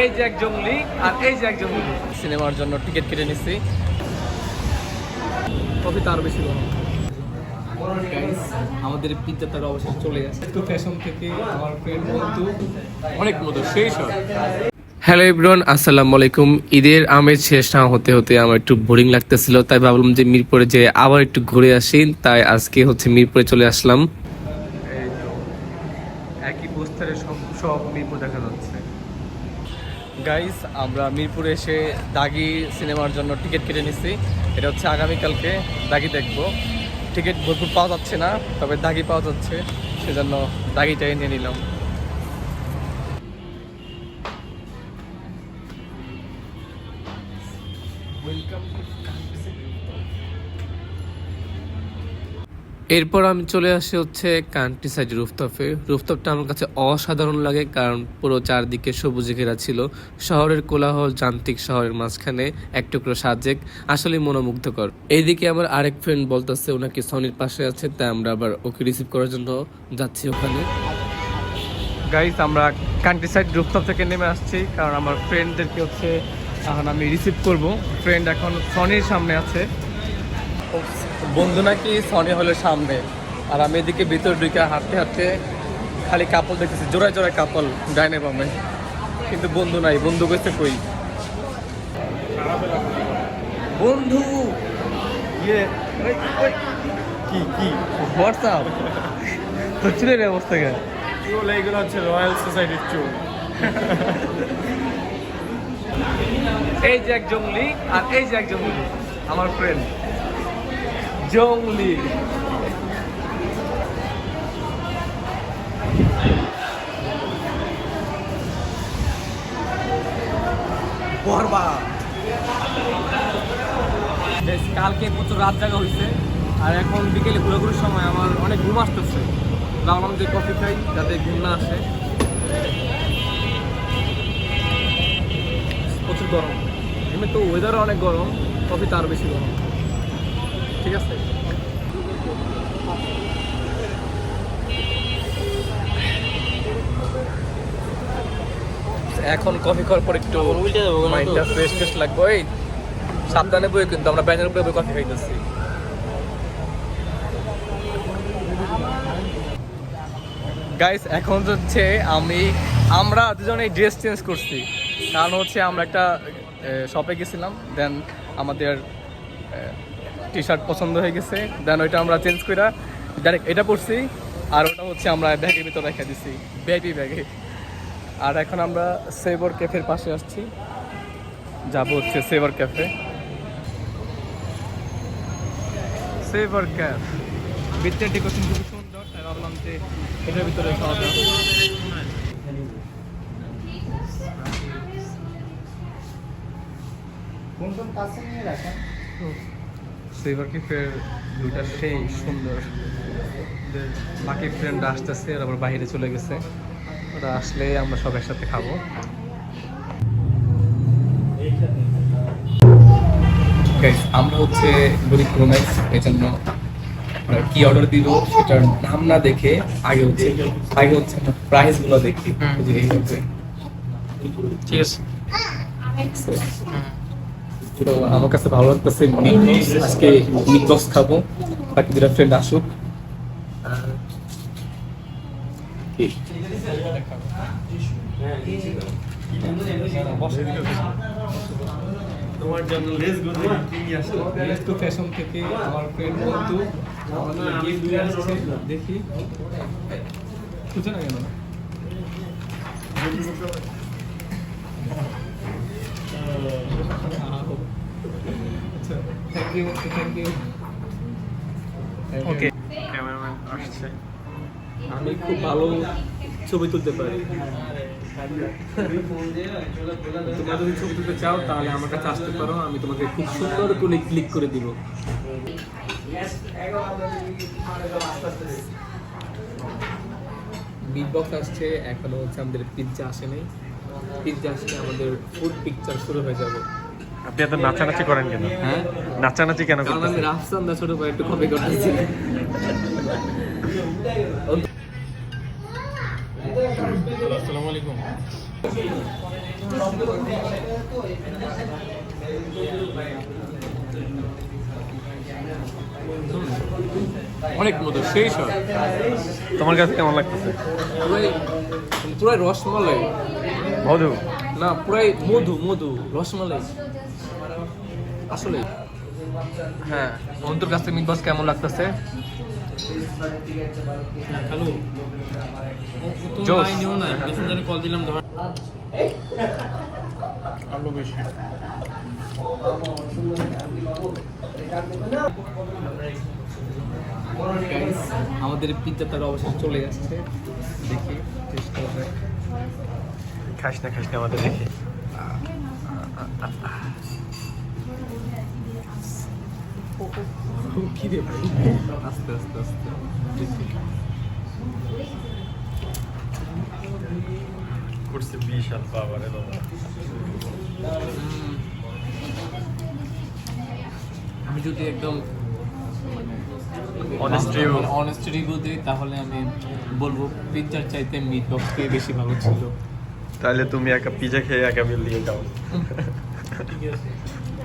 এই যে এক জঙ্গলি আর এই যে এক জঙ্গলি। সিনেমার জন্য টিকিট কেটে নিচ্ছি কফি তার বেশি গরম। আমাদের পিজ্জা তার অবশেষে চলে গেছে। একটু ফ্যাশন থেকে আমার ফ্রেন্ড বন্ধু। অনেক মতো সেই সব। হ্যালো ইব্রন আসসালামু আলাইকুম। ঈদের আমেজ শেষ না হতে হতে আমার একটু বোরিং লাগতেছিল তাই ভাবলাম যে মিরপুরে যে আবার একটু ঘুরে আসি। তাই আজকে হচ্ছে মিরপুরে চলে আসলাম। একই পোস্টারে সব সব মিরপুর দেখা যাচ্ছে। গাইস আমরা মিরপুরে এসে দাগি সিনেমার জন্য টিকিট কেটে নিচ্ছি এটা হচ্ছে আগামীকালকে দাগি দেখব। টিকিট ভরপুর পাওয়া যাচ্ছে না, তবে দাগি পাওয়া যাচ্ছে। সেজন্য দাগিটাই নিয়ে নিলাম। এরপর আমি চলে আসি হচ্ছে কান্ট্রি সাইড রুফটপে রুফটপটা আমার কাছে অসাধারণ লাগে কারণ পুরো চারদিকে সবুজে ঘেরা ছিল। শহরের কোলাহল যান্ত্রিক শহরের মাঝখানে এক টুকরো সাজেক আসলে মনোমুগ্ধকর। এইদিকে আমার আরেক ফ্রেন্ড বলতেছে, ওনাকে সনির পাশে আছে, তাই আমরা আবার ওকে রিসিভ করার জন্য যাচ্ছি ওখানে। গাইস আমরা কান্ট্রি সাইড রুফটপ থেকে নেমে আসছি, কারণ আমার ফ্রেন্ডদেরকে হচ্ছে, এখন আমি রিসিভ করব। ফ্রেন্ড এখন সনির সামনে আছে। বন্ধু নাকি সনি হলের সামনে। আর আমি এদিকে ভিতর ঢুকে হাঁটতে হাঁটতে খালি কাপল দেখতেছি জোড়ায় জোড়ায় কাপল ডাইনে বামে। কিন্তু বন্ধু নাই বন্ধু গেছে কই? বন্ধু! ইয়ে কি কি? হোয়াটসঅ্যাপ তো চুলের অবস্থা কেন চুল এইগুলো হচ্ছে রয়্যাল সোসাইটির চুল। এই যে এক জঙ্গলি আর এই যে এক জঙ্গলি আমার ফ্রেন্ড জঙ্গলি বেশ, কালকে প্রচুর রাত জাগা হয়েছে আর এখন বিকেলে ঘোরাঘুরির সময় আমার অনেক ঘুম আসতেছে। ভাবলাম যে কফি খাই যাতে ঘুম না আসে। প্রচুর গরম। এমনি তো ওয়েদারও অনেক গরম কফি তার বেশি গরম। ঠিক আছে। এখন কফি খাওয়ার পর একটু মাইন্ডটা ফ্রেশ ফ্রেশ লাগবে। এই সাবধানে বই কিন্তু আমরা ব্যানের উপরে বই কফি খাইতেছি। গাইস এখন হচ্ছে আমি আমরা দুজনে ড্রেস চেঞ্জ করছি। কারণ হচ্ছে আমরা একটা শপে গেছিলাম দেন আমাদের টি শার্ট পছন্দ হয়ে গেছে। দেন ওইটা আমরা চেঞ্জ করে ডাইরেক্ট এটা পরছি আর ওটা হচ্ছে আমরা ব্যাগের ভিতরে রেখে দিছি ব্যাগি ব্যাগে আর এখন আমরা সেভর ক্যাফের পাশে আসছি। যাব হচ্ছে সেভর ক্যাফে সেভর ক্যাফ ভিতরে ডেকোরেশন খুব সুন্দর। তাই ভাবলাম যে এটার ভিতরে খাওয়া দাওয়া কোন কোন কাছে নিয়ে রাখেন? সেভার কিফের ভিউটা সেই সুন্দর বাকি ফ্রেন্ড আসতেছে আর আবার বাইরে চলে গেছে। ওরা আসলে আমরা সব একসাথে খাব। আমরা হচ্ছে গরিব প্রোম্যাক্স এই জন্য কি অর্ডার দিব সেটার নাম না দেখে আগে হচ্ছে আগে হচ্ছে প্রাইসগুলো দেখি। ঠিক আছে। তো আমার কাছে ভালো লাগতেছে আজকে মিকবক্স খাব বাকি দুটা ফ্রেন্ড আসুক? তোমার জন্য লেসগুলো নিয়ে আসলো একটু ফ্যাশন থেকে আমার ফ্রেন্ড বন্ধু। দেখি খুঁজে না কেন আচ্ছা thank you thank you okay cameraman আসছে। আমি খুব ভালো ছবি তুলতে পারি। তোমরা যদি ছবি তুলতে চাও তাহলে আমার কাছে আসতে পারো। আমি তোমাকে খুব সুন্দর করে ক্লিক করে দিব। বিগ বক্স আসছে এখনও হচ্ছে আমাদের পিৎজা আসে নাই। পিৎজা আসলে আমাদের ফুড পিকচার শুরু হয়ে যাবে। আপনি এত নাচানাচি করেন কেন? হ্যাঁ? নাচানাচি কেন কারণ আমি রাফসান দা ছোট ভাই একটু কপি করতেছি। আসসালামু আলাইকুম। অনেক মধু সেই সব। তোমার কাছে কেমন লাগতেছে? পুরাই রসমালাই। মধু? না পুরাই মধু মধু রসমালাই। আসলে। হ্যাঁ বন্ধুর কাছ মিট বস কেমন লাগতেছে? হ্যালো জোস। নিও না। মেসেঞ্জারে কল দিলাম ধর। আলো বেশি। আমাদের পিৎজা তার অবশেষে চলে হবে খাস না খাস না আমাদের দেখে। কি রে ভাই। আস্তে আস্তে আস্তে। করছে বিশাল বাবারে বাবা। আমি যদি একদম. অনেস্ট রিভিউ দিই তাহলে আমি বলব পিৎজার চাইতে মিট বক্সটাই বেশি ভালো ছিল। তাহলে তুমি একা পিজা খেয়ে একা বিল দিয়ে যাও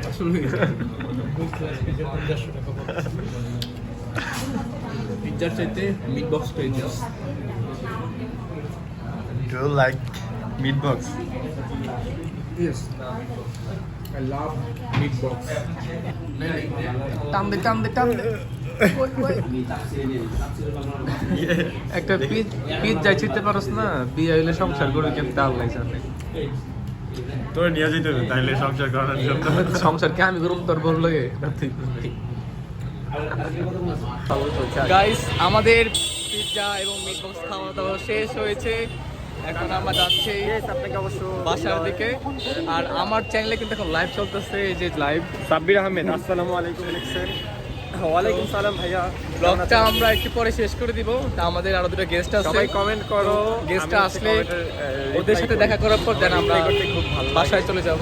আসলে দেড়শো টাকা পড়ে। পিৎজার চাইতে meet বক্সটাই just do like meat box Yes. I love meatballs. টানদে টানদে টানদে একটা পিচ পিচ যাই চিনতে পারস না বিয়ে হইলে সংসার করে কেমন? আল্লাহ জানে তোরা নিয়ে যেতে হবে তাইলে সংসার করার জন্য। সংসার কে আমি করুম তোর বল লাগে? গাইস আমাদের পিৎজা এবং মিট বক্স খাওয়া দাওয়া শেষ হয়েছে। এখন আমরা যাচ্ছি বাসার দিকে। আর আমার চ্যানেলে কিন্তু এখন লাইভ চলতেছে এই যে লাইভ সাব্বির আহমেদ আসসালামু আলাইকুম ওয়ালাইকুম সালাম ভাইয়া। ব্লগটা আমরা একটু পরে শেষ করে দিব। তা আমাদের আরও দুটো গেস্ট আছে। সবাই কমেন্ট করো। গেস্টটা আসলে ওদের সাথে দেখা করার পর দেন আমরা Reply খুব ভালো বাসায় চলে যাব।